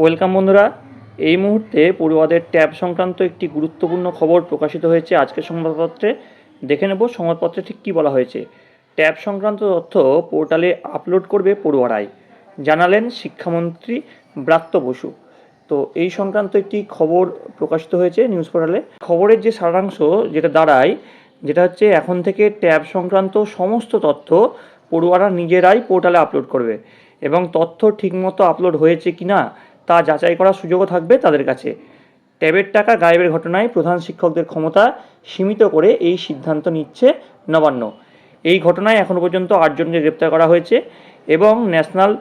Welcome বন্ধুরা। এই মুহূর্তে পড়ুয়াদের ট্যাব সংক্রান্ত একটি গুরুত্বপূর্ণ খবর প্রকাশিত হয়েছে আজকের সংবাদপত্রে। দেখে নেব সংবাদপত্রে ঠিক কী বলা হয়েছে। ট্যাব সংক্রান্ত তথ্য পোর্টালে আপলোড করবে পড়ুয়ারাই। জানালেন শিক্ষামন্ত্রী ব্রাত্য বসু। তো এই সংক্রান্ত একটি খবর প্রকাশিত হয়েছে নিউজ পোর্টালে। খবরের যে সারাংশ যেটা দাঁড়ায়, যেটা হচ্ছে এখন থেকে ট্যাব সংক্রান্ত সমস্ত তথ্য পড়ুয়ারা নিজেরাই পোর্টালে আপলোড করবে। এবং তথ্য ঠিকমতো আপলোড হয়েছে কি না তা যাচাই করার সুযোগও থাকবে তাদের কাছে। ট্যাবের টাকা গায়েবের ঘটনায় প্রধান শিক্ষকদের ক্ষমতা সীমিত করে এই সিদ্ধান্ত নিচ্ছে নবান্ন। এই ঘটনায় এখনও পর্যন্ত আটজনকে গ্রেপ্তার করা হয়েছে এবং ন্যাশনাল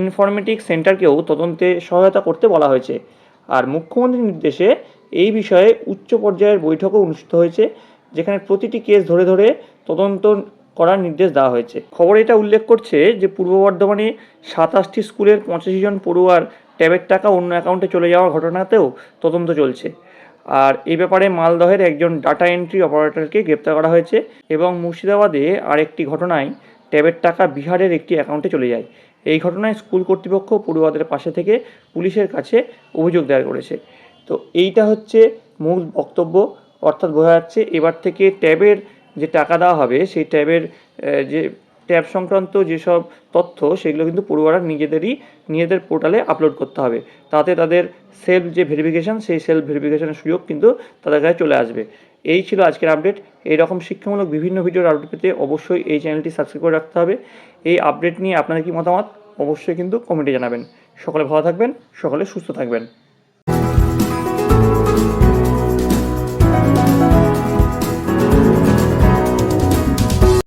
ইনফরমেটিক সেন্টারকেও তদন্তে সহায়তা করতে বলা হয়েছে। আর মুখ্যমন্ত্রীর নির্দেশে এই বিষয়ে উচ্চ পর্যায়ের বৈঠকও অনুষ্ঠিত হয়েছে, যেখানে প্রতিটি কেস ধরে ধরে তদন্ত করার নির্দেশ দেওয়া হয়েছে। খবর এটা উল্লেখ করছে যে পূর্ব বর্ধমানে সাতাশটি স্কুলের পঁচাশি জন পড়ুয়ার ট্যাবের টাকা অন্য অ্যাকাউন্টে চলে যাওয়ার ঘটনাতেও তদন্ত চলছে। আর এই ব্যাপারে মালদহের একজন ডাটা এন্ট্রি অপারেটরকে গ্রেপ্তার করা হয়েছে এবং মুর্শিদাবাদে আরেকটি ঘটনায় ট্যাবের টাকা বিহারের একটি অ্যাকাউন্টে চলে যায়। এই ঘটনায় স্কুল কর্তৃপক্ষ পড়ুয়াদের পাশে থেকে পুলিশের কাছে অভিযোগ দায়ের করেছে। তো এইটা হচ্ছে মূল বক্তব্য, অর্থাৎ বোঝা যাচ্ছে এবার থেকে ট্যাবের যে টাকা দেওয়া হবে, সেই ট্যাবের যে ট্যাব সংক্রান্ত যেসব তথ্য, সেগুলো কিন্তু পড়ুয়ারা নিজেদেরই, নিজেদের পোর্টালে আপলোড করতে হবে। তাতে তাদের সেলফ যে ভেরিফিকেশান, সেই সেলফ ভেরিফিকেশানের সুযোগ কিন্তু তাদের কাছে চলে আসবে। এই ছিল আজকের আপডেট। এই রকম শিক্ষামূলক বিভিন্ন ভিডিওর আপডেট পেতে অবশ্যই এই চ্যানেলটি সাবস্ক্রাইব করে রাখতে হবে। এই আপডেট নিয়ে আপনাদের কি মতামত? অবশ্যই কিন্তু কমেন্টে জানাবেন। সকলে ভালো থাকবেন, সকলে সুস্থ থাকবেন।